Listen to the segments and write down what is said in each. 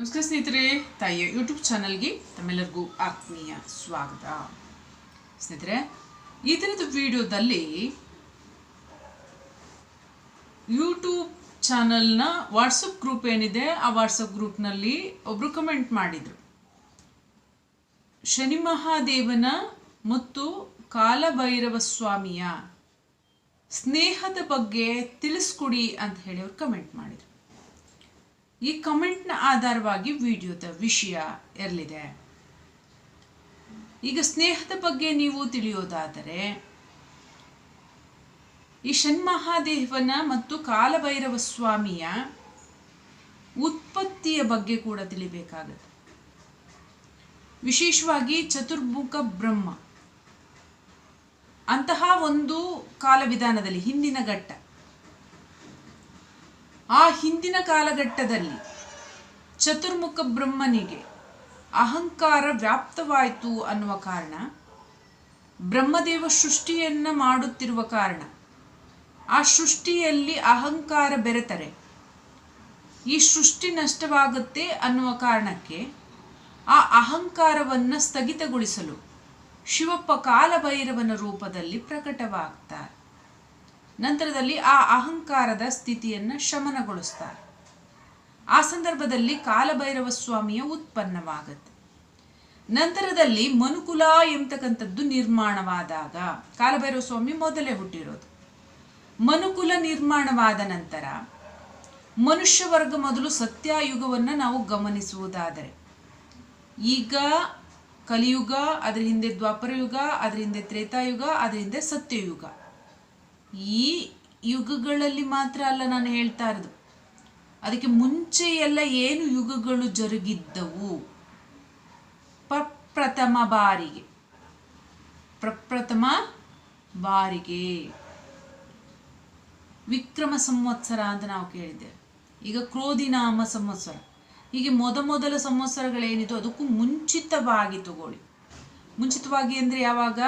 ನಮಸ್ಕಾರ ಸ್ನೇಹಿತರೆ, ತಾಯಿಯ ಯೂಟ್ಯೂಬ್ ಚಾನಲ್ಗೆ ತಮ್ಮೆಲ್ಲರಿಗೂ ಆತ್ಮೀಯ ಸ್ವಾಗತ. ಸ್ನೇಹಿತರೆ, ಈ ದಿನದ ವಿಡಿಯೋದಲ್ಲಿ ಯೂಟ್ಯೂಬ್ ಚಾನಲ್ನ ವಾಟ್ಸಪ್ ಗ್ರೂಪ್ ಏನಿದೆ, ಆ ವಾಟ್ಸಪ್ ಗ್ರೂಪ್ನಲ್ಲಿ ಒಬ್ಬರು ಕಮೆಂಟ್ ಮಾಡಿದರು. ಶನಿ ಮಹಾದೇವನ ಮತ್ತು ಕಾಲಭೈರವ ಸ್ವಾಮಿಯ ಸ್ನೇಹದ ಬಗ್ಗೆ ತಿಳಿಸ್ಕೊಡಿ ಅಂತ ಹೇಳಿ ಅವ್ರು ಕಮೆಂಟ್ ಮಾಡಿದರು. ಈ ಕಮೆಂಟ್ನ ಆಧಾರವಾಗಿ ವಿಡಿಯೋದ ವಿಷಯ ಇರಲಿದೆ. ಈಗ ಸ್ನೇಹದ ಬಗ್ಗೆ ನೀವು ತಿಳಿಯೋದಾದರೆ, ಈ ಷಣ್ಮಹಾದೇವನ ಮತ್ತು ಕಾಲಭೈರವ ಸ್ವಾಮಿಯ ಉತ್ಪತ್ತಿಯ ಬಗ್ಗೆ ಕೂಡ ತಿಳಿಬೇಕಾಗುತ್ತೆ. ವಿಶೇಷವಾಗಿ ಚತುರ್ಮುಖ ಬ್ರಹ್ಮ. ಅಂತಹ ಒಂದು ಕಾಲವಿಧಾನದಲ್ಲಿ ಹಿಂದಿನ ಘಟ್ಟ. ಆ ಹಿಂದಿನ ಕಾಲಘಟ್ಟದಲ್ಲಿ ಚತುರ್ಮುಖ ಬ್ರಹ್ಮನಿಗೆ ಅಹಂಕಾರ ವ್ಯಾಪ್ತವಾಯಿತು ಅನ್ನುವ ಕಾರಣ, ಬ್ರಹ್ಮದೇವ ಸೃಷ್ಟಿಯನ್ನು ಮಾಡುತ್ತಿರುವ ಕಾರಣ, ಆ ಸೃಷ್ಟಿಯಲ್ಲಿ ಅಹಂಕಾರ ಬೆರೆತರೆ. ಈ ಸೃಷ್ಟಿ ನಷ್ಟವಾಗುತ್ತೆ ಅನ್ನುವ ಕಾರಣಕ್ಕೆ ಆ ಅಹಂಕಾರವನ್ನು ಸ್ಥಗಿತಗೊಳಿಸಲು ಶಿವಪ್ಪ ಕಾಲಭೈರವನ ರೂಪದಲ್ಲಿ ಪ್ರಕಟವಾಗ್ತಾರೆ. ನಂತರದಲ್ಲಿ ಆ ಅಹಂಕಾರದ ಸ್ಥಿತಿಯನ್ನು ಶಮನಗೊಳಿಸ್ತಾರೆ. ಆ ಸಂದರ್ಭದಲ್ಲಿ ಕಾಲಭೈರವ ಸ್ವಾಮಿಯ ಉತ್ಪನ್ನವಾಗುತ್ತೆ. ನಂತರದಲ್ಲಿ ಮನುಕುಲ ಎಂಬತಕ್ಕಂಥದ್ದು ನಿರ್ಮಾಣವಾದಾಗ ಕಾಲಭೈರವ ಸ್ವಾಮಿ ಮೊದಲೇ ಹುಟ್ಟಿರೋದು. ಮನುಕುಲ ನಿರ್ಮಾಣವಾದ ನಂತರ ಮನುಷ್ಯ ವರ್ಗ ಮೊದಲು ಸತ್ಯಾಯುಗವನ್ನು ನಾವು ಗಮನಿಸುವುದಾದರೆ, ಈಗ ಕಲಿಯುಗ, ಅದರ ಹಿಂದೆ ದ್ವಾಪರಯುಗ, ಅದರ ಹಿಂದೆ ತ್ರೇತಾಯುಗ, ಅದರ ಹಿಂದೆ ಸತ್ಯಯುಗ. ಈ ಯುಗಗಳಲ್ಲಿ ಮಾತ್ರ ಅಲ್ಲ ನಾನು ಹೇಳ್ತಾ ಇರೋದು. ಅದಕ್ಕೆ ಮುಂಚೆ ಎಲ್ಲ ಏನು ಯುಗಗಳು ಜರುಗಿದ್ದವು? ಪ್ರಪ್ರಥಮ ಬಾರಿಗೆ. ಪ್ರಪ್ರಥಮ ಬಾರಿಗೆ. ವಿಕ್ರಮ ಸಂವತ್ಸರ ಅಂತ ನಾವು ಕೇಳಿದ್ದೇವೆ. ಈಗ ಕ್ರೋಧಿನಾಮ ಸಂವತ್ಸರ. ಹೀಗೆ ಮೊದ ಮೊದಲ ಸಂವತ್ಸರಗಳೇನಿತ್ತು ಅದಕ್ಕೂ ಮುಂಚಿತವಾಗಿ ತಗೊಳ್ಳಿ. ಮುಂಚಿತವಾಗಿ ಅಂದರೆ ಯಾವಾಗ?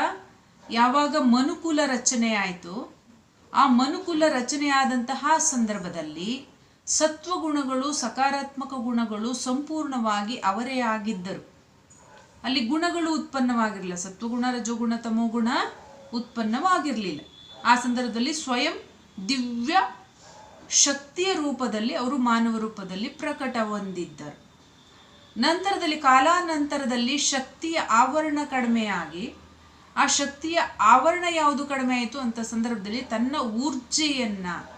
ಯಾವಾಗ ಮನುಕುಲ ರಚನೆ ಆಯಿತು. ಆ ಮನುಕುಲ ರಚನೆಯಾದಂತಹ ಸಂದರ್ಭದಲ್ಲಿ ಸತ್ವಗುಣಗಳು, ಸಕಾರಾತ್ಮಕ ಗುಣಗಳು ಸಂಪೂರ್ಣವಾಗಿ ಅವರೇ ಆಗಿದ್ದರು. ಅಲ್ಲಿ ಗುಣಗಳು ಉತ್ಪನ್ನವಾಗಿರಲಿಲ್ಲ. ಸತ್ವಗುಣ, ರಜೋಗುಣ, ತಮೋಗುಣ ಉತ್ಪನ್ನವಾಗಿರಲಿಲ್ಲ. ಆ ಸಂದರ್ಭದಲ್ಲಿ ಸ್ವಯಂ ದಿವ್ಯ ಶಕ್ತಿಯ ರೂಪದಲ್ಲಿ ಅವರು ಮಾನವ ರೂಪದಲ್ಲಿ ಪ್ರಕಟ ಹೊಂದಿದ್ದರು. ನಂತರದಲ್ಲಿ, ಕಾಲಾನಂತರದಲ್ಲಿ ಶಕ್ತಿಯ ಆವರಣ ಕಡಿಮೆಯಾಗಿ ಆ ಶಕ್ತಿಯ ಆವರಣ ಯಾವುದು ಕಡಿಮೆ ಆಯಿತು ಅಂತ ಸಂದರ್ಭದಲ್ಲಿ ತನ್ನ ಊರ್ಜೆಯನ್ನು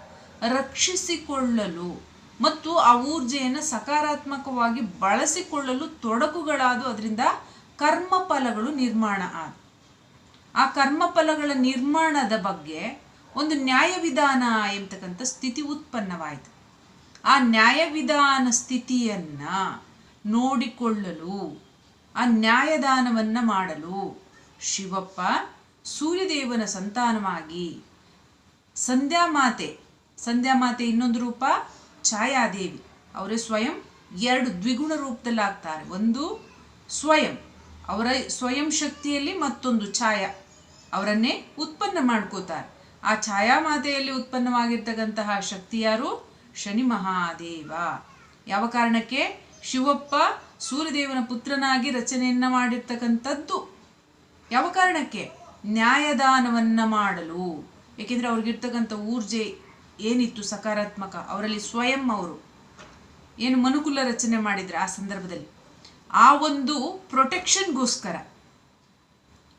ರಕ್ಷಿಸಿಕೊಳ್ಳಲು ಮತ್ತು ಆ ಊರ್ಜೆಯನ್ನು ಸಕಾರಾತ್ಮಕವಾಗಿ ಬಳಸಿಕೊಳ್ಳಲು ತೊಡಕುಗಳಾದು ಅದರಿಂದ ಕರ್ಮಫಲಗಳು ನಿರ್ಮಾಣ ಆದ. ಆ ಕರ್ಮಫಲಗಳ ನಿರ್ಮಾಣದ ಬಗ್ಗೆ ಒಂದು ನ್ಯಾಯವಿಧಾನ ಎಂಬತಕ್ಕಂಥ ಸ್ಥಿತಿ ಉತ್ಪನ್ನವಾಯಿತು. ಆ ನ್ಯಾಯವಿಧಾನ ಸ್ಥಿತಿಯನ್ನು ನೋಡಿಕೊಳ್ಳಲು, ಆ ನ್ಯಾಯದಾನವನ್ನು ಮಾಡಲು ಶಿವಪ್ಪ ಸೂರ್ಯದೇವನ ಸಂತಾನವಾಗಿ. ಸಂಧ್ಯಾಮಾತೆ ಸಂಧ್ಯಾಮಾತೆ ಇನ್ನೊಂದು ರೂಪ, ಛಾಯಾದೇವಿ. ಅವರೇ ಸ್ವಯಂ ಎರಡು ದ್ವಿಗುಣ ರೂಪದಲ್ಲಿ ಆಗ್ತಾರೆ ಒಂದು ಸ್ವಯಂ. ಅವರ ಸ್ವಯಂ ಶಕ್ತಿಯಲ್ಲಿ ಮತ್ತೊಂದು ಛಾಯಾ. ಅವರನ್ನೇ ಉತ್ಪನ್ನ ಮಾಡ್ಕೋತಾರೆ. ಆ ಛಾಯಾಮಾತೆಯಲ್ಲಿ ಉತ್ಪನ್ನವಾಗಿರ್ತಕ್ಕಂತಹ ಶಕ್ತಿ ಯಾರು? ಶನಿ ಮಹಾದೇವ. ಯಾವ ಕಾರಣಕ್ಕೆ? ಶಿವಪ್ಪ ಸೂರ್ಯದೇವನ ಪುತ್ರನಾಗಿ ರಚನೆಯನ್ನ ಮಾಡಿರ್ತಕ್ಕಂಥದ್ದು. ಯಾವ ಕಾರಣಕ್ಕೆ? ನ್ಯಾಯದಾನವನ್ನು ಮಾಡಲು. ಏಕೆಂದರೆ ಅವ್ರಿಗಿರ್ತಕ್ಕಂಥ ಊರ್ಜೆ ಏನಿತ್ತು ಸಕಾರಾತ್ಮಕ? ಅವರಲ್ಲಿ ಸ್ವಯಂ ಅವರು ಏನು ಮನುಕುಲ ರಚನೆ ಮಾಡಿದ್ರೆ ಆ ಸಂದರ್ಭದಲ್ಲಿ. ಆ ಒಂದು ಪ್ರೊಟೆಕ್ಷನ್ಗೋಸ್ಕರ.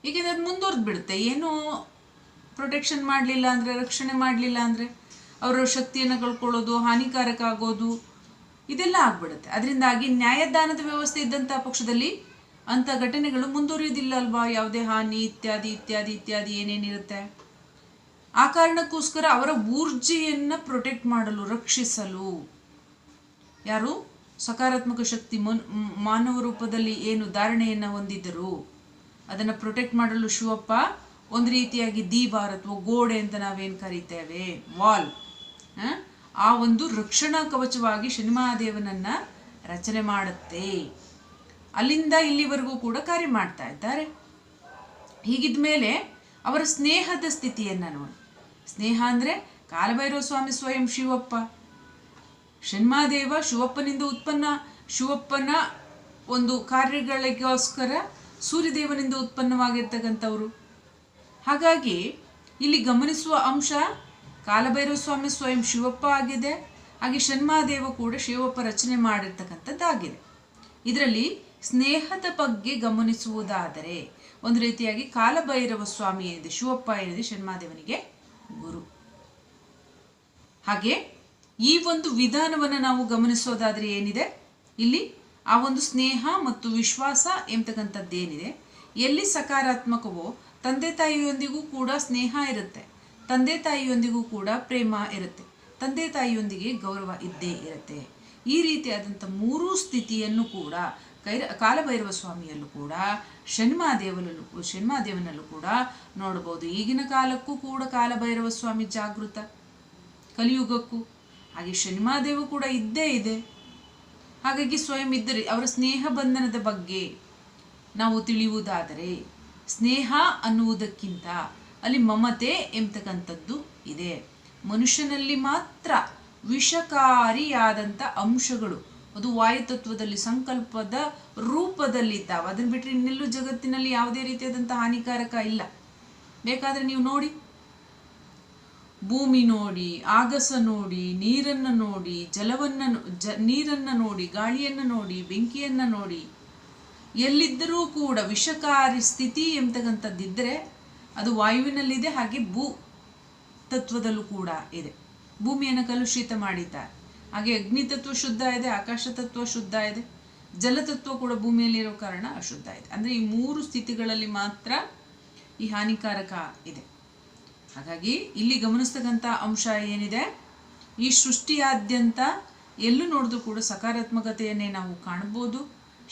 ಏಕೆಂದರೆ ಅದು ಮುಂದುವರೆದು ಬಿಡುತ್ತೆ. ಏನು ಪ್ರೊಟೆಕ್ಷನ್ ಮಾಡಲಿಲ್ಲ ಅಂದರೆ, ರಕ್ಷಣೆ ಮಾಡಲಿಲ್ಲ ಅಂದರೆ, ಅವರ ಶಕ್ತಿಯನ್ನು ಕಳ್ಕೊಳ್ಳೋದು ಹಾನಿಕಾರಕ ಆಗೋದು ಇದೆಲ್ಲ ಆಗ್ಬಿಡುತ್ತೆ. ಅದರಿಂದಾಗಿ ನ್ಯಾಯದಾನದ ವ್ಯವಸ್ಥೆ ಇದ್ದಂಥ ಪಕ್ಷದಲ್ಲಿ ಅಂಥ ಘಟನೆಗಳು ಮುಂದುವರಿಯೋದಿಲ್ಲ ಅಲ್ವಾ ಯಾವುದೇ ಹಾನಿ, ಇತ್ಯಾದಿ ಇತ್ಯಾದಿ ಇತ್ಯಾದಿ ಏನೇನಿರುತ್ತೆ? ಆ ಕಾರಣಕ್ಕೋಸ್ಕರ ಅವರ ಊರ್ಜೆಯನ್ನು ಪ್ರೊಟೆಕ್ಟ್ ಮಾಡಲು, ರಕ್ಷಿಸಲು. ಯಾರು? ಸಕಾರಾತ್ಮಕ ಶಕ್ತಿ ಮನ್ ಮಾನವ ರೂಪದಲ್ಲಿ ಏನು ಧಾರಣೆಯನ್ನು ಹೊಂದಿದ್ದರು? ಅದನ್ನು ಪ್ರೊಟೆಕ್ಟ್ ಮಾಡಲು ಶಿವಪ್ಪ ಒಂದು ರೀತಿಯಾಗಿ ದೀವಾರ ಅಥವಾ ಗೋಡೆ ಅಂತ ನಾವೇನು ಕರಿತೇವೆ? ವಾಲ್. ಆ ಒಂದು ರಕ್ಷಣಾ ಕವಚವಾಗಿ ಶನಿಮಹಾದೇವನನ್ನ ರಚನೆ ಮಾಡುತ್ತೆ. ಅಲ್ಲಿಂದ ಇಲ್ಲಿವರೆಗೂ ಕೂಡ ಕಾರ್ಯ ಮಾಡ್ತಾ ಇದ್ದಾರೆ. ಹೀಗಿದ ಮೇಲೆ ಅವರ ಸ್ನೇಹದ ಸ್ಥಿತಿಯನ್ನು ನೋಡಿ. ಸ್ನೇಹ ಅಂದರೆ ಕಾಲಭೈರವ ಸ್ವಾಮಿ ಸ್ವಯಂ ಶಿವಪ್ಪ. ಷಣ್ಮಾದೇವ ಶಿವಪ್ಪನಿಂದ ಉತ್ಪನ್ನ, ಶಿವಪ್ಪನ ಒಂದು ಕಾರ್ಯಗಳಿಗೋಸ್ಕರ ಸೂರ್ಯದೇವನಿಂದ ಉತ್ಪನ್ನವಾಗಿರ್ತಕ್ಕಂಥವ್ರು. ಹಾಗಾಗಿ ಇಲ್ಲಿ ಗಮನಿಸುವ ಅಂಶ ಕಾಲಭೈರವ ಸ್ವಾಮಿ ಸ್ವಯಂ ಶಿವಪ್ಪ ಆಗಿದೆ. ಹಾಗೆ ಷಣ್ಮಾದೇವ ಕೂಡ ಶಿವಪ್ಪ ರಚನೆ ಮಾಡಿರ್ತಕ್ಕಂಥದ್ದಾಗಿದೆ. ಇದರಲ್ಲಿ ಸ್ನೇಹದ ಬಗ್ಗೆ ಗಮನಿಸುವುದಾದರೆ, ಒಂದು ರೀತಿಯಾಗಿ ಕಾಲಭೈರವ ಸ್ವಾಮಿ ಏನಿದೆ, ಶಿವಪ್ಪ ಏನಿದೆ ಷಣ್ಮಾದೇವನಿಗೆ ಗುರು. ಹಾಗೆ ಈ ಒಂದು ವಿಧಾನವನ್ನು ನಾವು ಗಮನಿಸೋದಾದರೆ ಏನಿದೆ? ಇಲ್ಲಿ ಆ ಒಂದು ಸ್ನೇಹ ಮತ್ತು ವಿಶ್ವಾಸ ಎಂಬತಕ್ಕಂಥದ್ದೇನಿದೆ. ಎಲ್ಲಿ ಸಕಾರಾತ್ಮಕವೋ ತಂದೆ ತಾಯಿಯೊಂದಿಗೂ ಕೂಡ ಸ್ನೇಹ ಇರುತ್ತೆ. ತಂದೆ ತಾಯಿಯೊಂದಿಗೂ ಕೂಡ ಪ್ರೇಮ ಇರುತ್ತೆ. ತಂದೆ ತಾಯಿಯೊಂದಿಗೆ ಗೌರವ ಇದ್ದೇ ಇರುತ್ತೆ. ಈ ರೀತಿಯಾದಂಥ ಮೂರೂ ಸ್ಥಿತಿಯನ್ನು ಕೂಡ ಕೈರ ಕಾಲಭೈರವ ಸ್ವಾಮಿಯಲ್ಲೂ ಕೂಡ ಷಣ್ಮಾದೇವನಲ್ಲೂ ಶನ್ಮಾದೇವನಲ್ಲೂ ಕೂಡ ನೋಡಬಹುದು ಈಗಿನ ಕಾಲಕ್ಕೂ ಕೂಡ ಕಾಲಭೈರವ ಸ್ವಾಮಿ ಜಾಗೃತ. ಕಲಿಯುಗಕ್ಕೂ. ಹಾಗೆ ಶನಿಮಾದೇವ ಕೂಡ ಇದ್ದೇ ಇದೆ. ಹಾಗಾಗಿ ಸ್ವಯಂ ಇದ್ದರೆ, ಅವರ ಸ್ನೇಹ ಬಂಧನದ ಬಗ್ಗೆ ನಾವು ತಿಳಿಯುವುದಾದರೆ, ಸ್ನೇಹ ಅನ್ನುವುದಕ್ಕಿಂತ ಅಲ್ಲಿ ಮಮತೆ ಎಂಬತಕ್ಕಂಥದ್ದು ಇದೆ. ಮನುಷ್ಯನಲ್ಲಿ ಮಾತ್ರ ವಿಷಕಾರಿಯಾದಂಥ ಅಂಶಗಳು ಅದು ವಾಯುತತ್ವದಲ್ಲಿ ಸಂಕಲ್ಪದ ರೂಪದಲ್ಲಿ ತಾವು ಅದನ್ನು ಬಿಟ್ಟರೆ ಇನ್ನೆಲ್ಲೂ ಜಗತ್ತಿನಲ್ಲಿ ಯಾವುದೇ ರೀತಿಯಾದಂಥ ಹಾನಿಕಾರಕ ಇಲ್ಲ. ಬೇಕಾದರೆ ನೀವು ನೋಡಿ. ಭೂಮಿ ನೋಡಿ, ಆಗಸ ನೋಡಿ, ನೀರನ್ನು ನೋಡಿ, ಜಲವನ್ನು ಜ, ನೀರನ್ನು ನೋಡಿ, ಗಾಳಿಯನ್ನು ನೋಡಿ, ಬೆಂಕಿಯನ್ನು ನೋಡಿ. ಎಲ್ಲಿದ್ದರೂ ಕೂಡ ವಿಷಕಾರಿ ಸ್ಥಿತಿ ಎಂತಕ್ಕಂಥದ್ದಿದ್ದರೆ ಅದು ವಾಯುವಿನಲ್ಲಿದೆ, ಹಾಗೆ ಭೂ ತತ್ವದಲ್ಲೂ ಕೂಡ ಇದೆ. ಭೂಮಿಯನ್ನು ಕಲುಷಿತ ಮಾಡಿದ್ದಾರೆ. ಹಾಗೆ ಅಗ್ನಿ ತತ್ವ ಶುದ್ಧ ಇದೆ, ಆಕಾಶ ತತ್ವ ಶುದ್ಧ ಇದೆ ಜಲತತ್ವ ಕೂಡ ಭೂಮಿಯಲ್ಲಿರೋ ಕಾರಣ ಅಶುದ್ಧ ಇದೆ. ಅಂದರೆ ಈ ಮೂರು ಸ್ಥಿತಿಗಳಲ್ಲಿ ಮಾತ್ರ ಈ ಹಾನಿಕಾರಕ ಇದೆ. ಹಾಗಾಗಿ ಇಲ್ಲಿ ಗಮನಿಸ್ತಕ್ಕಂಥ ಅಂಶ ಏನಿದೆ, ಈ ಸೃಷ್ಟಿಯಾದ್ಯಂತ ಎಲ್ಲೂ ನೋಡಿದ್ರು ಕೂಡ ಸಕಾರಾತ್ಮಕತೆಯನ್ನೇ ನಾವು ಕಾಣ್ಬೋದು.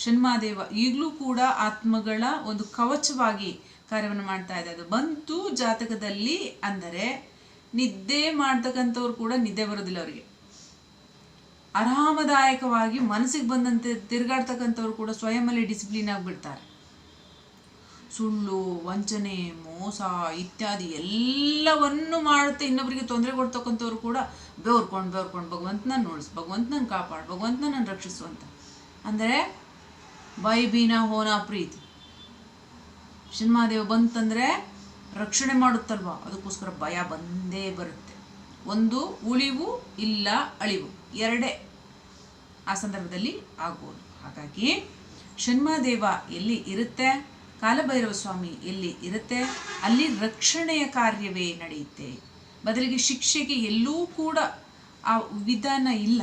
ಷಣ್ಮಾದೇವ ಈಗಲೂ ಕೂಡ ಆತ್ಮಗಳ ಒಂದು ಕವಚವಾಗಿ ಕಾರ್ಯವನ್ನು ಮಾಡ್ತಾ ಇದೆ. ಅದು ಬಂತು ಜಾತಕದಲ್ಲಿ ಅಂದರೆ ನಿದ್ದೆ ಮಾಡ್ತಕ್ಕಂಥವ್ರು ಕೂಡ ನಿದ್ದೆ ಬರೋದಿಲ್ಲ ಅವರಿಗೆ. ಆರಾಮದಾಯಕವಾಗಿ ಮನಸ್ಸಿಗೆ ಬಂದಂತೆ ತಿರುಗಾಡ್ತಕ್ಕಂಥವ್ರು ಕೂಡ ಸ್ವಯಂಲ್ಲಿ ಡಿಸಿಪ್ಲಿನ್ ಆಗಿಬಿಡ್ತಾರೆ ಸುಳ್ಳು, ವಂಚನೆ, ಮೋಸ ಇತ್ಯಾದಿ ಎಲ್ಲವನ್ನು ಮಾಡುತ್ತೆ ಇನ್ನೊಬ್ಬರಿಗೆ ತೊಂದರೆ ಕೊಡ್ತಕ್ಕಂಥವ್ರು ಕೂಡ ಬೆವರ್ಕೊಂಡು ಬೆವರ್ಕೊಂಡು, ಭಗವಂತನ ನೋಡಿಸ್ ಭಗವಂತನ ಕಾಪಾಡು ಭಗವಂತನ ರಕ್ಷಿಸು ಅಂತ. ಅಂದರೆ ಬೈ ಬೀನ ಹೋನ ಪ್ರೀತಿ. ಸಿನಿಮಾದೇವ ಬಂತಂದರೆ ರಕ್ಷಣೆ ಮಾಡುತ್ತಲ್ವ? ಅದಕ್ಕೋಸ್ಕರ ಭಯ ಬಂದೇ ಬರುತ್ತೆ. ಒಂದು ಉಳಿವು ಇಲ್ಲ ಅಳಿವು. ಎರಡೇ ಆ ಸಂದರ್ಭದಲ್ಲಿ ಆಗ್ಬೋದು. ಹಾಗಾಗಿ ಷಣ್ಮಾದೇವ ಎಲ್ಲಿ ಇರುತ್ತೆ? ಕಾಲಭೈರವ ಸ್ವಾಮಿ ಎಲ್ಲಿ ಇರುತ್ತೆ? ಅಲ್ಲಿ ರಕ್ಷಣೆಯ ಕಾರ್ಯವೇ ನಡೆಯುತ್ತೆ. ಬದಲಿಗೆ ಶಿಕ್ಷೆಗೆ ಎಲ್ಲೂ ಕೂಡ ಆ ವಿಧಾನ ಇಲ್ಲ.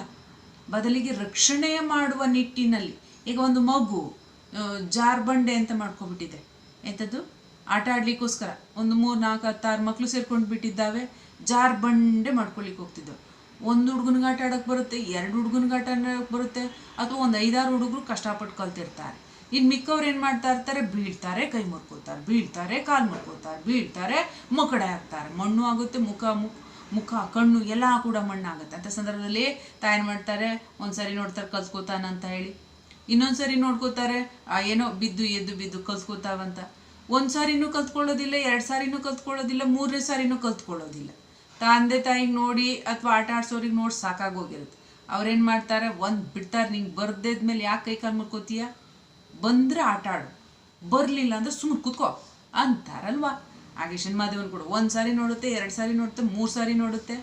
ಬದಲಿಗೆ ರಕ್ಷಣೆ ಮಾಡುವ ನಿಟ್ಟಿನಲ್ಲಿ, ಈಗ ಒಂದು ಮಗು ಜಾರ್ ಜಾರ್ಬಂಡೆ ಅಂತ ಮಾಡ್ಕೊಬಿಟ್ಟಿದೆ ಎಂಥದ್ದು? ಆಟ ಆಡ್ಲಿಕ್ಕೋಸ್ಕರ. ಒಂದು ಮೂರು ನಾಲ್ಕು ಹತ್ತಾರು ಮಕ್ಕಳು ಸೇರ್ಕೊಂಡು ಬಿಟ್ಟಿದ್ದಾವೆ ಜಾರ್ಬಂಡೆ ಮಾಡ್ಕೊಳ್ಲಿಕ್ಕೆ ಹೋಗ್ತಿದ್ದೆವು ಒಂದು ಹುಡುಗನಿಗೆ ಆಟ ಆಡೋಕ್ಕೆ ಬರುತ್ತೆ, ಎರಡು ಹುಡುಗನಿಗೆ ಆಟ ಆಡೋಕ್ಕೆ ಬರುತ್ತೆ, ಅಥವಾ ಒಂದು ಐದಾರು ಹುಡುಗರು ಕಷ್ಟಪಟ್ಟು ಕಲ್ತಿರ್ತಾರೆ. ಇನ್ನು ಮಿಕ್ಕವ್ರು ಏನು ಮಾಡ್ತಾ ಇರ್ತಾರೆ, ಬೀಳ್ತಾರೆ, ಕೈ ಮುರ್ಕೋತಾರೆ, ಬೀಳ್ತಾರೆ, ಕಾಲು ಮುರ್ಕೋತಾರೆ, ಬೀಳ್ತಾರೆ ಮೊಕಡೆ ಆಗ್ತಾರೆ ಮಣ್ಣು ಆಗುತ್ತೆ, ಮುಖ ಮುಖ ಮುಖ, ಕಣ್ಣು ಎಲ್ಲ ಕೂಡ ಮಣ್ಣಾಗುತ್ತೆ. ಅಂತ ಸಂದರ್ಭದಲ್ಲಿ ತಾಯಿ ಮಾಡ್ತಾರೆ, ಒಂದ್ಸರಿ ನೋಡ್ತಾರೆ ಕಲ್ಸ್ಕೋತಾನಂತ ಹೇಳಿ. ಇನ್ನೊಂದು ಸಾರಿ ನೋಡ್ಕೋತಾರೆ ಏನೋ ಬಿದ್ದು, ಎದ್ದು, ಬಿದ್ದು ಕಲ್ತ್ಕೋತಾವಂತ ಒಂದು ಸಾರಿನೂ ಕಲ್ತ್ಕೊಳ್ಳೋದಿಲ್ಲ, ಎರಡು ಸಾರಿನೂ ಕಲ್ತ್ಕೊಳ್ಳೋದಿಲ್ಲ, ಮೂರನೇ ಸಾರಿನೂ ಕಲ್ತ್ಕೊಳ್ಳೋದಿಲ್ಲ. ತಂದೆ ತಾಯಿಗೆ ನೋಡಿ ಅಥವಾ ಆಟ ಆಡ್ಸೋರಿಗೆ ನೋಡಿ ಸಾಕಾಗೋಗಿರುತ್ತೆ. ಅವ್ರೇನು ಮಾಡ್ತಾರೆ? ಒಂದು ಬಿಡ್ತಾರೆ, ನಿಂಗೆ ಬರ್ದೇದ್ಮೇಲೆ ಯಾಕೆ ಕೈ ಕಾಲು ಮುರ್ಕೋತೀಯ? ಬಂದರೆ ಆಟ ಆಡು. ಬರಲಿಲ್ಲ ಅಂದ್ರೆ ಸುಮ್ಮನೆ ಕೂತ್ಕೋ. ಅಂತಾರಲ್ವಾ? ಹಾಗೆ ಶನಿಮಾದೇವನ್ ಕೂಡ ಒಂದು ಸಾರಿ ನೋಡುತ್ತೆ, ಎರಡು ಸಾರಿ ನೋಡುತ್ತೆ, ಮೂರು ಸಾರಿ ನೋಡುತ್ತೆ.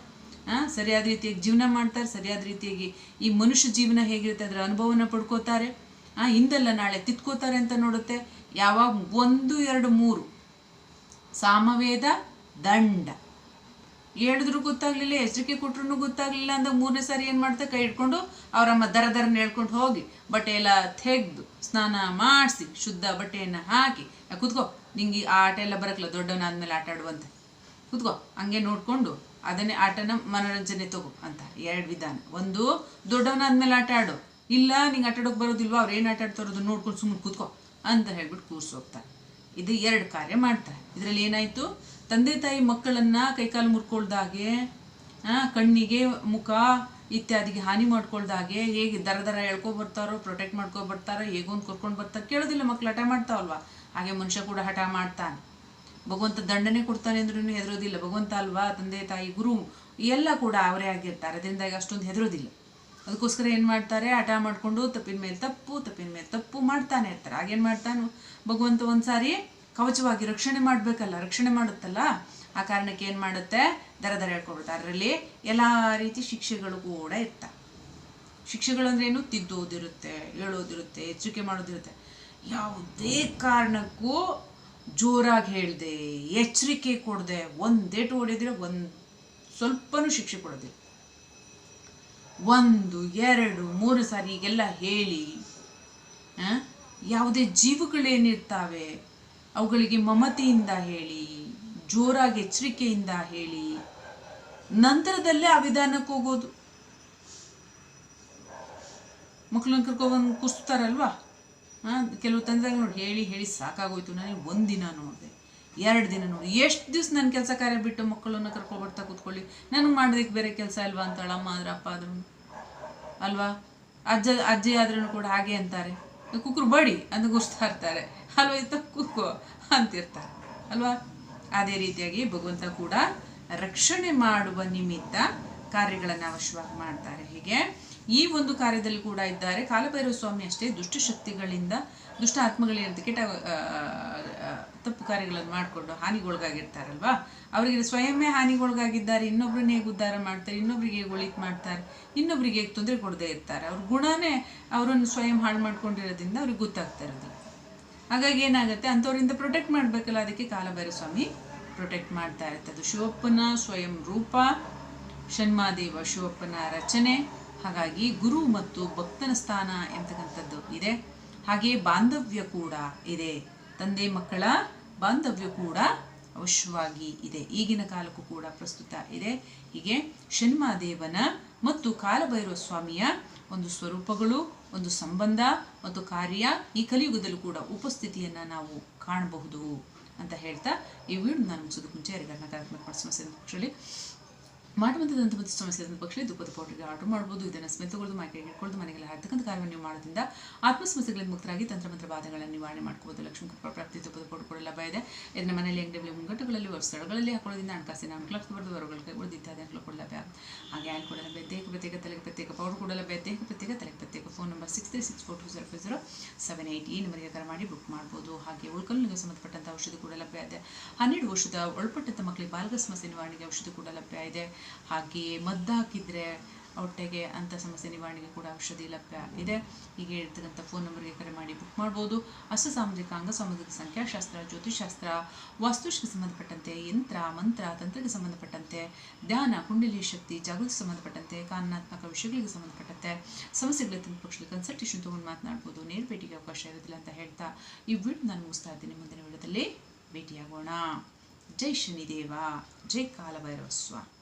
ಹಾಂ ಸರಿಯಾದ ರೀತಿಯಾಗಿ ಜೀವನ ಮಾಡ್ತಾರೆ, ಸರಿಯಾದ ರೀತಿಯಾಗಿ ಈ ಮನುಷ್ಯ ಜೀವನ ಹೇಗಿರುತ್ತೆ ಅದರ ಅನುಭವನ ಪಡ್ಕೋತಾರೆ. ಹಾಂ ಹಿಂದೆಲ್ಲ ನಾಳೆ ತಿತ್ಕೋತಾರೆ ಅಂತ ನೋಡುತ್ತೆ. ಯಾವಾಗ? ಒಂದು, ಎರಡು, ಮೂರು. ಸಾಮವೇದ ದಂಡ. ಹೇಳಿದ್ರು ಗೊತ್ತಾಗ್ಲಿಲ್ಲ ಎಚ್ಚರಿಕೆ ಕೊಟ್ರು ಗೊತ್ತಾಗ್ಲಿಲ್ಲ ಅಂದಾಗ ಮೂರನೇ ಸಾರಿ ಏನು ಮಾಡ್ತಾ ಕೈ ಇಟ್ಕೊಂಡು ಅವರಮ್ಮ ದರ ದರನ ಹೇಳ್ಕೊಂಡು ಹೋಗಿ ಬಟ್ಟೆ ಎಲ್ಲ ತೆಗೆದು ಸ್ನಾನ ಮಾಡಿಸಿ ಶುದ್ಧ ಬಟ್ಟೆಯನ್ನು ಹಾಕಿ "ಯಾ, ಕೂತ್ಕೋ ನಿಂಗೆ ಆ ಆಟ ಎಲ್ಲ ಬರಕ್ಲ ದೊಡ್ಡವನಾದ್ಮೇಲೆ ಆಟ ಆಡುವಂತೆ. ಕೂತ್ಕೋ ಹಂಗೆ ನೋಡಿಕೊಂಡು ಅದನ್ನೇ ಆಟನ ಮನೋರಂಜನೆ ತಗೋ ಅಂತ ಎರಡು ವಿಧಾನ. ಒಂದು ದೊಡ್ಡವನಾದ್ಮೇಲೆ ಆಟ ಆಡು. ಇಲ್ಲ ನಿಂಗೆ ಆಟಾಡೋಕೆ ಬರೋದಿಲ್ವಾ ಅವ್ರು ಏನು ಆಟ ಆಡ್ತಾರೋದು ನೋಡ್ಕೊಂಡು ಸುಮ್ಮನೆ ಕೂತ್ಕೋ ಅಂತ ಹೇಳ್ಬಿಟ್ಟು ಕೂರ್ಸೋಗ್ತಾರೆ ಇದು ಎರಡು ಕಾರ್ಯ ಮಾಡ್ತಾರೆ. ಇದರಲ್ಲಿ ಏನಾಯಿತು? ತಂದೆ ತಾಯಿ ಮಕ್ಕಳನ್ನು ಕೈಕಾಲು ಮುರ್ಕೊಳ್ದಾಗೆ ಕಣ್ಣಿಗೆ ಮುಖ ಇತ್ಯಾದಿಗೆ ಹಾನಿ ಮಾಡ್ಕೊಳ್ದಾಗೆ ಹೇಗೆ ದರ ದರ ಹೇಳ್ಕೊ ಬರ್ತಾರೋ ಪ್ರೊಟೆಕ್ಟ್ ಮಾಡ್ಕೊ ಬರ್ತಾರೋ, ಹೇಗೋ ಒಂದು ಕರ್ಕೊಂಡು ಬರ್ತಾರೆ ಕೇಳೋದಿಲ್ಲ ಮಕ್ಳು ಹಠ ಮಾಡ್ತಾವಲ್ವಾ? ಹಾಗೆ ಮನುಷ್ಯ ಕೂಡ ಹಠ ಮಾಡ್ತಾನೆ. ಭಗವಂತ ದಂಡನೆ ಕೊಡ್ತಾನೆ ಅಂದ್ರೂ ಹೆದರೋದಿಲ್ಲ. ಭಗವಂತ ಅಲ್ವಾ? ತಂದೆ ತಾಯಿ, ಗುರು ಎಲ್ಲ ಕೂಡ ಅವರೇ ಆಗಿರ್ತಾರೆ. ಅದರಿಂದಾಗಿ ಅಷ್ಟೊಂದು ಹೆದರೋದಿಲ್ಲ. ಅದಕ್ಕೋಸ್ಕರ ಏನು ಮಾಡ್ತಾರೆ? ಹಠ ಮಾಡಿಕೊಂಡು ತಪ್ಪಿನ ಮೇಲೆ ತಪ್ಪು, ತಪ್ಪಿನ ಮೇಲೆ ತಪ್ಪು ಮಾಡ್ತಾನೆ ಇರ್ತಾರೆ. ಹಾಗೇನು ಮಾಡ್ತಾನು? ಭಗವಂತ ಒಂದು ಸಾರಿ ಕವಚವಾಗಿ ರಕ್ಷಣೆ ಮಾಡಬೇಕಲ್ಲ, ರಕ್ಷಣೆ ಮಾಡುತ್ತಲ್ಲ? ಆ ಕಾರಣಕ್ಕೆ ಏನು ಮಾಡುತ್ತೆ? ದರ ದರ ಹೇಳ್ಕೊಬಿಡುತ್ತೆ ಅದರಲ್ಲಿ ಎಲ್ಲ ರೀತಿ ಶಿಕ್ಷೆಗಳು ಕೂಡ ಇರ್ತಾ ಶಿಕ್ಷೆಗಳು ಅಂದ್ರೆ ಏನು? ತಿದ್ದೋದಿರುತ್ತೆ, ಹೇಳೋದಿರುತ್ತೆ, ಎಚ್ಚರಿಕೆ ಮಾಡೋದಿರುತ್ತೆ. ಯಾವುದೇ ಕಾರಣಕ್ಕೂ ಜೋರಾಗಿ ಹೇಳ್ದೆ, ಎಚ್ಚರಿಕೆ ಕೊಡದೆ, ಒಂದೇಟು ಹೊಡೆದ್ರೆ ಒಂದು ಸ್ವಲ್ಪನೂ ಶಿಕ್ಷೆ ಕೊಡೋದಿಲ್ಲ. ಒಂದು, ಎರಡು, ಮೂರು ಸಾರಿ ಹೀಗೆಲ್ಲ ಹೇಳಿ ಯಾವುದೇ ಜೀವಗಳೇನಿರ್ತಾವೆ ಅವುಗಳಿಗೆ ಮಮತೆಯಿಂದ ಹೇಳಿ, ಜೋರಾಗಿ ಎಚ್ಚರಿಕೆಯಿಂದ ಹೇಳಿ, ನಂತರದಲ್ಲೇ ಆ ವಿಧಾನಕ್ಕೆ ಹೋಗೋದು. ಮಕ್ಕಳನ್ನ ಕರ್ಕೊಂಡು ಕುಸ್ತಾರಲ್ವಾ ಕೆಲವು ತಂದೆ ನೋಡಿ, ಹೇಳಿ ಹೇಳಿ ಸಾಕಾಗೋಯ್ತು. ನನಗೆ ಒಂದು ದಿನ ನೋಡಿದೆ. ಎರಡು ದಿನ ನೋಡಿ. ಎಷ್ಟು ದಿವ್ಸ ನನ್ನ ಕೆಲಸ ಕಾರ್ಯ ಬಿಟ್ಟು ಮಕ್ಕಳನ್ನ ಕರ್ಕೊಬರ್ತಾ ಕೂತ್ಕೊಳ್ಳಿ. ನನಗೆ ಮಾಡೋದಕ್ಕೆ ಬೇರೆ ಕೆಲಸ ಇಲ್ವಾ ಅಂತಾಳ ಅಮ್ಮ ಆದ್ರೆ ಅಪ್ಪ ಆದ್ರೂ. ಅಲ್ವಾ? ಅಜ್ಜ, ಅಜ್ಜಿ ಆದ್ರೂ ಕೂಡ ಹಾಗೆ ಅಂತಾರೆ. ಕುಕ್ಕರು ಬಡಿ ಅಂತ ಗುಸ್ತಾ ಇರ್ತಾರೆ. ಅಲ್ವಾ ಇತ್ತ? ಕುಕ್ಕು ಅಂತಿರ್ತಾರೆ ಅಲ್ವಾ? ಅದೇ ರೀತಿಯಾಗಿ ಭಗವಂತ ಕೂಡ ರಕ್ಷಣೆ ಮಾಡುವ ನಿಮಿತ್ತ ಕಾರ್ಯಗಳನ್ನು ಅವಶ್ಯವಾಗಿ ಮಾಡ್ತಾರೆ. ಹೀಗೆ ಈ ಒಂದು ಕಾರ್ಯದಲ್ಲಿ ಕೂಡ ಇದ್ದಾರೆ. ಕಾಲಭೈರವ ಸ್ವಾಮಿ ಅಷ್ಟೇ ದುಷ್ಟಶಕ್ತಿಗಳಿಂದ ದುಷ್ಟ ಆತ್ಮಗಳಿಂದ ಕೆಟ್ಟ ತಪ್ಪು ಕಾರ್ಯಗಳನ್ನು ಮಾಡಿಕೊಂಡು ಹಾನಿಗೊಳಗಾಗಿರ್ತಾರಲ್ವಾ? ಅವರಿಗೆ ಸ್ವಯಂವೇ ಹಾನಿಗೊಳಗಾಗಿದ್ದಾರೆ. ಇನ್ನೊಬ್ರನ್ನ ಹೇಗೆ ಉದ್ಧಾರ ಮಾಡ್ತಾರೆ, ಇನ್ನೊಬ್ರಿಗೆ ಹೇಗೆ ಒಳಿತು ಮಾಡ್ತಾರೆ, ಇನ್ನೊಬ್ರಿಗೆ ಹೇಗೆ ತೊಂದರೆ ಕೊಡದೇ ಇರ್ತಾರೆ. ಅವ್ರ ಗುಣನೇ ಅವರನ್ನು ಸ್ವಯಂ ಹಾಳು ಮಾಡ್ಕೊಂಡಿರೋದ್ರಿಂದ ಅವ್ರಿಗೆ ಗೊತ್ತಾಗ್ತಾ ಇರೋದು ಹಾಗಾಗಿ ಏನಾಗುತ್ತೆ? ಅಂಥವ್ರಿಂದ ಪ್ರೊಟೆಕ್ಟ್ ಮಾಡಬೇಕಲ್ಲ. ಅದಕ್ಕೆ ಕಾಲಭೈರ ಸ್ವಾಮಿ ಪ್ರೊಟೆಕ್ಟ್ ಮಾಡ್ತಾ ಇರ್ತದೆ ಶಿವಪ್ಪನ ಸ್ವಯಂ ರೂಪ. ಷಣ್ಮಾದೇವ ಶಿವಪ್ಪನ ರಚನೆ. ಹಾಗಾಗಿ ಗುರು ಮತ್ತು ಭಕ್ತನ ಸ್ಥಾನ ಎಂತಕ್ಕಂಥದ್ದು ಇದೆ. ಹಾಗೆ ಬಾಂಧವ್ಯ ಕೂಡ ಇದೆ. ತಂದೆ ಮಕ್ಕಳ ಬಾಂಧವ್ಯ ಕೂಡ ಅವಶ್ಯವಾಗಿ ಇದೆ. ಈಗಿನ ಕಾಲಕ್ಕೂ ಕೂಡ ಪ್ರಸ್ತುತ ಇದೆ. ಹೀಗೆ ಷಣ್ಮಾದೇವನ ಮತ್ತು ಕಾಲಭೈರವ ಸ್ವಾಮಿಯ ಒಂದು ಸ್ವರೂಪಗಳು, ಒಂದು ಸಂಬಂಧ ಮತ್ತು ಕಾರ್ಯ ಈ ಕಲಿಯುಗದಲ್ಲೂ ಕೂಡ ಉಪಸ್ಥಿತಿಯನ್ನು ನಾವು ಕಾಣಬಹುದು ಅಂತ ಹೇಳ್ತಾ ಈ ವಿಡಿಯೋ ನಾನು ಮುಗಿಸೋದಕ್ಕೆ ಮುಂಚೆ ಯಾರಿಗಾರನ್ನ ಕಾರ್ಯಕ್ರಮ ಪಕ್ಷದಲ್ಲಿ ಮಾಡುವಂಥದ್ದಂಥ ಒಂದು ಸಮಸ್ಯೆ ಪಕ್ಷದಲ್ಲಿ ದುಪ್ಪದ ಪೌಡರ್ಗೆ ಆರ್ಡರ್ ಮಾಡ್ಬೋದು, ಇದನ್ನು ಸ್ಮೆಲ್ ಮೈಕೈಗೆ ಇಟ್ಕೊಳ್ಳೋದು ಮನೆಗೆಲ್ಲ ಹಾಕ್ತಕ್ಕಂಥ ಕಾರ್ಯವನ್ನು ನೀವು ಮಾಡೋದ್ರಿಂದ ಆತ್ಮ ಸಮಸ್ಯೆಗಳಿಂದ ಮುಕ್ತರಾಗಿ ತಂತ್ರಮಂತ್ರ ಬಾಧೆಗಳನ್ನು ನಿವಾರಣೆ ಮಾಡ್ಕೋಬೋದು. ಲಕ್ಷ್ಮೀ ಕೃಪಾ, ಪ್ರಾಪ್ತಿ ತುಪ್ಪದ ಪೌಡರ್ ಕೂಡ ಲಭ್ಯ ಇದೆ. ಇದನ್ನು ಮನೆಯಲ್ಲಿ ಅಂಗಡಿಯಲ್ಲಿ ಮುಂಗಟ್ಟುಗಳಲ್ಲಿ ಸ್ಥಳಗಳಲ್ಲಿ ಹಾಕೊಳ್ಳೋದ್ರಿಂದ ಹಣಕಾಸಿನ ಅನುಕೂಲ ಬರೆದು ಹೊರಗಳಿಗೆ ಉಳಿದು ಇತ್ಯಾದಿ ಅನುಕೂಲ ಕೂಡ ಲಭ್ಯ ಕೂಡ ಲಭ್ಯ ದೇಹಕ್ಕೆ ಪ್ರತ್ಯೇಕ ತಲೆಗೆ ಪ್ರತ್ಯೇಕ ಪೌಡರ್ ಕೂಡ ಲಭ್ಯ ದೇಹಕ್ಕೆ ಪ್ರತ್ಯೇಕ ತಲೆಗೆ ಪ್ರತ್ಯೇಕ phone number six three six four two zero five zero seven eight ಈ ನಂಬರ್ಗೆ ಕರೆ ಮಾಡಿ ಬುಕ್ ಮಾಡ್ಬೋದು. ಹಾಗೆ ಉಳ್ಕಲ್ಲಿಗೆ ಸಂಬಂಧಪಟ್ಟಂಥ ಔಷಧಿ ಕೂಡ ಲಭ್ಯ ಇದೆ ಹನ್ನೆರಡು ವರ್ಷದ ಒಳಪಟ್ಟಂಥ ಮಕ್ಕಳಿಗೆ ಬಾಲ್ಗ ಸಮಸ್ಯೆ ನಿವಾರಣೆಗೆ ಔಷಧಿ ಕೂಡ ಲಭ್ಯ ಇದೆ ಹಾಗೆಯೇ ಮದ್ದು ಹಾಕಿದರೆ ಹೊಟ್ಟೆಗೆ ಅಂಥ ಸಮಸ್ಯೆ ನಿವಾರಣೆಗೆ ಕೂಡ ಔಷಧಿ ಲಭ್ಯ ಇದೆ. ಹೀಗೆ ಇರ್ತಕ್ಕಂಥ ಫೋನ್ ನಂಬರ್ಗೆ ಕರೆ ಮಾಡಿ ಬುಕ್ ಮಾಡ್ಬೋದು. ಅಷ್ಟ ಸಾಮಾಜಿಕ ಅಂಗ ಸಾಮಾಜಿಕ ಸಂಖ್ಯಾಶಾಸ್ತ್ರ ಜ್ಯೋತಿಷಾಸ್ತ್ರ ವಾಸ್ತುಶಕ್ತಿ ಸಂಬಂಧಪಟ್ಟಂತೆ ಯಂತ್ರ, ಮಂತ್ರ, ತಂತ್ರಕ್ಕೆ ಸಂಬಂಧಪಟ್ಟಂತೆ ಧ್ಯಾನ, ಕುಂಡಲಿ ಶಕ್ತಿ ಜಾಗೃತಿಗೆ ಸಂಬಂಧಪಟ್ಟಂತೆ ಕಾನೂನಾತ್ಮಕ ವಿಷಯಗಳಿಗೆ ಸಂಬಂಧಪಟ್ಟಂತೆ ಸಮಸ್ಯೆಗಳ ತಮ್ಮ ಪಕ್ಷದಲ್ಲಿ ಕನ್ಸಲ್ಟೇಷನ್ ತೊಗೊಂಡು ಮಾತನಾಡ್ಬೋದು. ನೇರ ಭೇಟಿಗೆ ಅವಕಾಶ ಇರೋದಿಲ್ಲ ಅಂತ ಹೇಳ್ತಾ ಈ ವಿಡಿಯೋ ನಾನು ಮುಗಿಸ್ತಾ ಇದ್ದೀನಿ. ಮುಂದಿನ ವಿಡಿಯೋದಲ್ಲಿ ಭೇಟಿಯಾಗೋಣ. ಜೈ ಶನಿದೇವ. ಜೈ ಕಾಲಭೈರವ ಸ್ವಾಮಿ